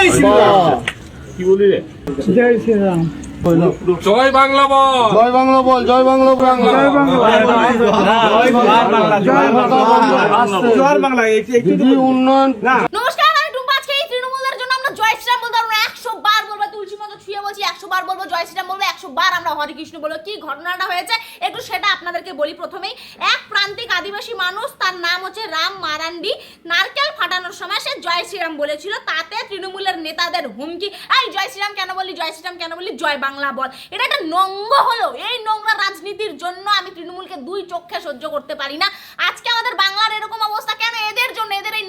কি বলি রে জয় শ্রীরাম জয় বাংলা বল জয় বাংলা বল জয় বাংলা বাংলা জয় বাংলা জয় বাংলা জয় বাংলা উন্নয়ন নমস্কার আমি টুম্পা আজকে এই তৃণমূলের জন্য আমরা জয় শ্রীরাম বলতে আমরা একশো বার বলব তুলসী মতো ছুঁয়ে বলছি একশো বার বলব, জয় শ্রীরাম বলব একশো বার আমরা হরে কৃষ্ণ বলব। কি ঘটনাটা হয়েছে? একটু সেটা আপনাদেরকে বলি প্রথমেই। এক প্রান্তিক আদিবাসী মানুষ, তার নাম হচ্ছে রাম মারান্ডি। নারকেল ফাটানোর সময় সে জয় শ্রীরাম বলেছিল, তাতে তৃণমূলের নেতাদের হুমকি। এই জয় শ্রীরাম কেন বলি জয় শ্রীরাম কেন বলি জয় বাংলা বল। এটা একটা নঙ্গ হলো। এই নোংরা রাজনীতির জন্য আমি তৃণমূলকে দুই চোখে সহ্য করতে পারি না। আজকে আমাদের বাংলার এরকম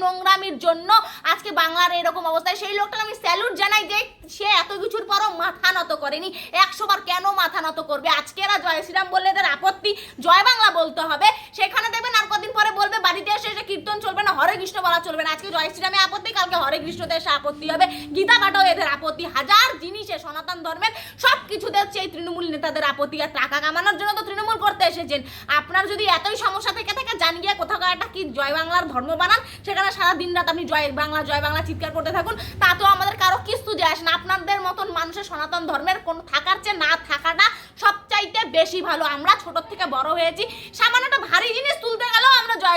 নোংরামির জন্য আজকে বাংলার এরকম অবস্থায়। সেই লোকটা আমি স্যালুট জানাই যে সে এত কিছুর পরও মাথা নত করেনি। একশো বার কেন মাথা নত করবে? আজকে এরা জয় শ্রীরাম বললে এদের আপত্তি। জয় বাংলা বলতে হবে। সেখানে দেখবেন আর কদিন পরে বলবে বাড়িতে এসে এসে কীর্তন চলবে না, হরে কৃষ্ণ বলা চলবে না। আজকে জয় শ্রীরামে আপত্তি, কালকে হরে কৃষ্ণতে এসে আপত্তি হবে। গীতা পাঠও এদের আপত্তি। হাজার জিনিসে সনাতন ধর্মের সব কিছুতে হচ্ছে এই তৃণমূল নেতাদের আপত্তি আর টাকা কামানোর জন্য তো তৃণমূল করতে এসেছেন। আপনার যদি এতই সমস্যা থেকে থাকে জান গিয়ে কোথাও একটা কি জয় বাংলার ধর্ম বানান, সেখানে সারা দিন রাত আপনি জয় বাংলা জয় বাংলা চিৎকার করতে থাকুন। তা তো আমাদের কারও কিস্তু যায় আসে না। আপনাদের মতন মানুষের সনাতন ধর্মের কোন থাকার চেয়ে না থাকাটা সবচাইতে বেশি ভালো। আমরা ছোট থেকে বড় হয়েছি। সামান্য একটা ভারী জিনিস তুলতে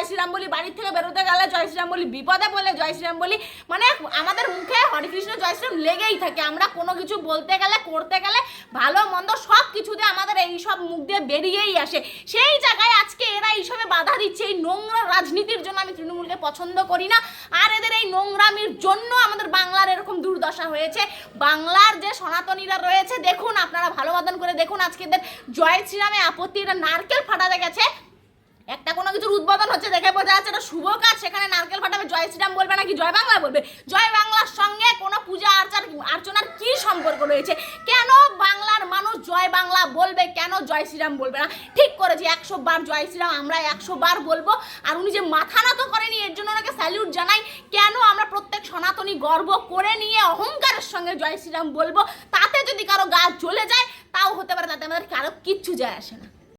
জয় শ্রীরাম বলি বাড়ির থেকে বেরোতে গেলে জয় শ্রীরাম বলি বিপদে বলে জয় শ্রীরাম বলি মানে আমাদের মুখে হরে কৃষ্ণ, জয় শ্রীরাম লেগেই থাকে। আমরা কোনো কিছু বলতে গেলে, করতে গেলে, ভালো, মন্দ সব কিছুতে আমাদের এই সব মুখ দিয়ে বেরিয়েই আসে। সেই জায়গায় আজকে এরা এইসবে বাধা দিচ্ছে। এই নোংরা রাজনীতির জন্য আমি তৃণমূলকে পছন্দ করি না। আর এদের এই নোংরামির জন্য আমাদের বাংলার এরকম দুর্দশা হয়েছে। বাংলার যে সনাতনীরা রয়েছে, দেখুন, আপনারা ভালো মতন করে দেখুন আজকে এদের জয় শ্রীরামে আপত্তি। এটা নারকেল ফাটাতে গেছে। একটা কোনো কিছুর উদ্বোধন হচ্ছে, দেখে বোঝা যাচ্ছে এটা শুভ কাজ। সেখানে নারকেল ফাটাবে জয় শ্রীরাম বলবে নাকি জয় বাংলা বলবে? জয় বাংলার সঙ্গে কোনো পূজা আর্চার, আর্চনার কি সম্পর্ক রয়েছে? কেন বাংলার মানুষ জয় বাংলা বলবে, কেন জয় শ্রীরাম বলবে না? ঠিক করেছি, একশো বার জয় শ্রীরাম, আমরা একশো বার বলব। আর উনি যে মাথা নত করেনি, এর জন্য ওনাকে স্যালিউট জানাই। কেন আমরা প্রত্যেক সনাতনী গর্ব করে নিয়ে অহংকারের সঙ্গে জয় শ্রীরাম বলব? তাতে যদি কারও গা জ্বলে যায়, তাও হতে পারে তাতে আমাদের কারও কিচ্ছু যায় আসে না।